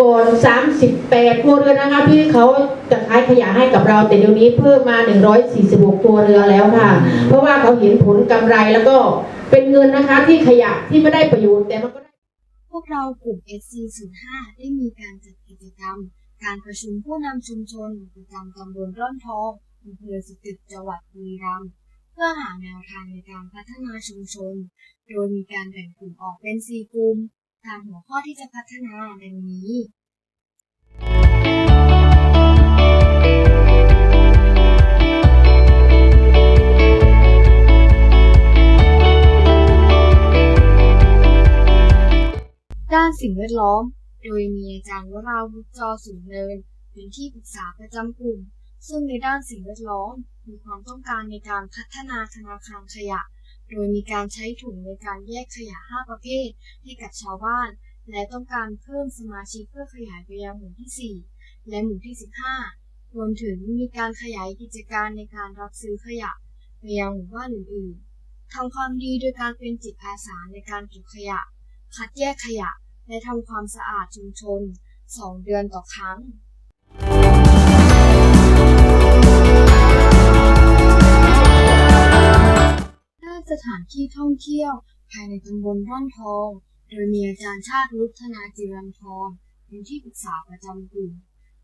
ก่อน38ครัวเรือนนะคะที่เขาจะขายขยะให้กับเรา แต่เดี๋ยวนี้เพิ่มมา 146ครัวเรือนแล้วค่ะ เพราะว่าเขาเห็นผลกำไรแล้วก็เป็นเงินนะคะที่ขยะที่ไม่ได้ประโยชน์แต่มันก็ได้พวกเรากลุ่ม SC05 ได้มีการจัดกิจกรรม การประชุมผู้นำชุมชนประจำตำบลร่อนทองอำเภอสตึกจังหวัดบุรีรัมย์เพื่อหาแนวทางในการพัฒนาชุมชน โดยมีการแบ่งกลุ่มออกเป็น 4 กลุ่ม ตามหัวข้อที่จะพัฒนาดังนี้ ด้านสิ่งแวดล้อม โดยมีอาจารย์วราวุฒิจอสูงเนินเป็นที่ปรึกษาประจำกลุ่ม ซึ่งในด้านสิ่งแวดล้อมมีความต้องการในการพัฒนาธนาคารขยะ โดยมีการใช้ถุงในการแยกขยะ 5 ประเภท ให้กับชาวบ้าน และต้องการเพิ่มสมาชิกเพื่อขยายไปยังหมู่ที่ 4 และหมู่ที่ 15 รวมถึงมีการขยายกิจการในการรับซื้อขยะไปยังหมู่บ้านอื่นๆทำความดีโดยการเป็นจิตอาสาในการเก็บขยะ คัดแยกขยะ และทำความสะอาดชุมชน 2 เดือนต่อครั้ง ที่ท่องเที่ยว ภายในตำบลร่อนทอง โดยมีอาจารย์ชาติรุธนาจิรันทรเป็นที่ปรึกษาประจำกลุ่ม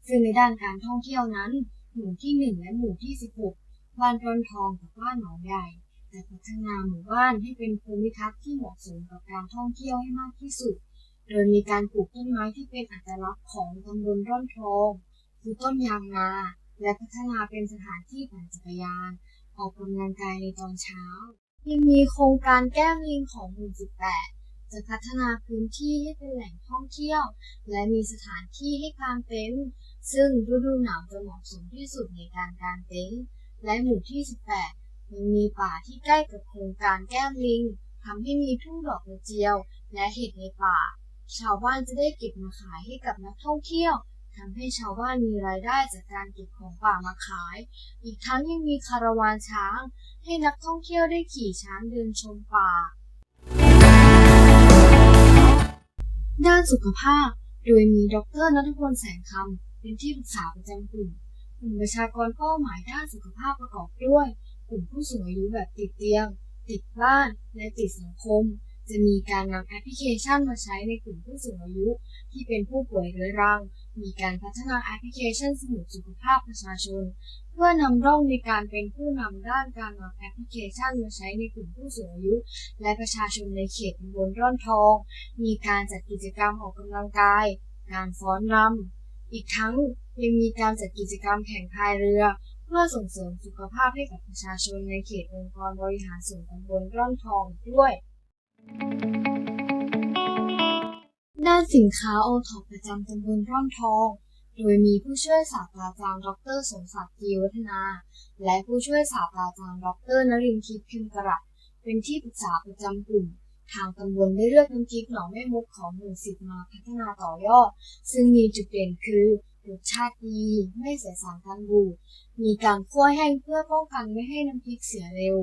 ซึ่งในด้านการท่องเที่ยวนั้น หมู่ที่ 1 และหมู่ที่ 16 บ้านร่อนทองกับบ้านหนองใหญ่จะพัฒนาหมู่บ้านให้เป็นภูมิทัศน์ที่เหมาะสมกับการท่องเที่ยวให้มากที่สุด โดยมีการปลูกต้นไม้ที่เป็นอัตลักษณ์ของตำบลร่อนทองคือต้นยางนา และพัฒนาเป็นสถานที่ปั่นจักรยาน ออกกำลังกายในตอนเช้า ยังมีโครงการแก้มลิงของหมู่18 จะพัฒนาพื้นที่ให้เป็นแหล่งท่องเที่ยว และมีสถานที่ให้กางเต็นท์ซึ่งฤดูหนาวจะเหมาะสมที่สุดในการกางเต็นท์และหมู่ที่ 18 ยังมีป่าที่ใกล้กับโครงการแก้มลิงทำให้มีทุ่งดอกกระเจียว และเห็ดในป่า ชาวบ้านจะได้เก็บมาขายให้กับนักท่องเที่ยว ทำให้ชาวบ้านมีรายได้จากการเก็บของป่ามาขาย อีกทั้งยังมีคาราวานช้าง ให้นักท่องเที่ยวได้ขี่ช้างเดินชมป่า ด้านสุขภาพ โดยมีดรนัทพลแสงคำเป็นที่ปรึกษาประจำกลุ่มกลุ่มประชากรเป้าหมายด้านสุขภาพประกอบด้วย กลุ่มผู้สูงอายุแบบติดเตียง ติดบ้าน และติดสังคม จะมีการนำแอปพลิเคชันมาใช้ในกลุ่มผู้สูงอายุ ที่เป็นผู้ป่วยเรื้อรัง มีการพัฒนาแอปพลิเคชันสมุดสุขภาพประชาชน เพื่อนำร่องในการเป็นผู้นำด้านการนำแอปพลิเคชันมาใช้ในกลุ่มผู้สูงอายุ และประชาชนในเขตตำบลร่อนทอง มีการจัดกิจกรรมออกกำลังกาย การฟ้อนรำอีกทั้งยังมีการจัดกิจกรรมแข่งพายเรือเพื่อส่งเสริมสุขภาพให้กับประชาชนในเขตองค์กรบริหารส่วนตำบลร่อนทองด้วย ด้านสินค้าโอท็อปประจำตำบลร่อนทอง โดยมีผู้ช่วยศาสตราจารย์ดรสมศักดิ์กีวัฒนา และผู้ช่วยศาสตราจารย์ดรนรินทร์ทิพย์พิมกระเป็นที่ปรึกษาประจำกลุ่ม ทางตำบลได้เลือกน้ำพริกหนองแม่มุกของหมู่สิบมาพัฒนาต่อยอด ซึ่งมีจุดเด่นคือรสชาติดีไม่ใส่สารกันบูดมีการคั่วแห้งเพื่อป้องกันไม่ให้น้ำพริกเสียเร็ว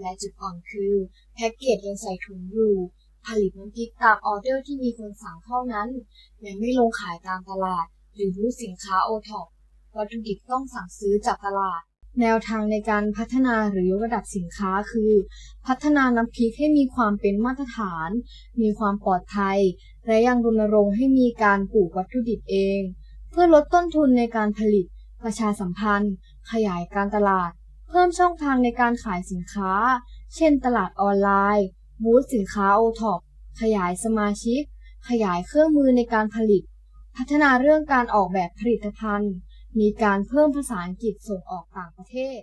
และจุดอ่อนคือ แพ็กเกจยังใส่ถุงอยู่ ผลิตน้ำพริกตามออเดอร์ที่มีคนสั่งเท่านั้นและไม่ลงขายตามตลาด หรือรูปสินค้าโอท็อปวัตถุดิบต้องสั่งซื้อจากตลาด แนวทางในการพัฒนาหรือยกระดับสินค้าคือ พัฒนาน้ำพริกให้มีความเป็นมาตรฐาน มีความปลอดภัย และยังรณรงค์ให้มีการปลูกวัตถุดิบเอง เพื่อลดต้นทุนในการผลิต ประชาสัมพันธ์ ขยายการตลาด พิ่มช่องทางในการขายสินค้า เช่นตลาดออนไลน์บูธสินค้าโอท็อปขยายสมาชิก ขยายเครื่องมือในการผลิต พัฒนาเรื่องการออกแบบผลิตภัณฑ์ มีการเพิ่มภาษาอังกฤษส่งออกต่างประเทศ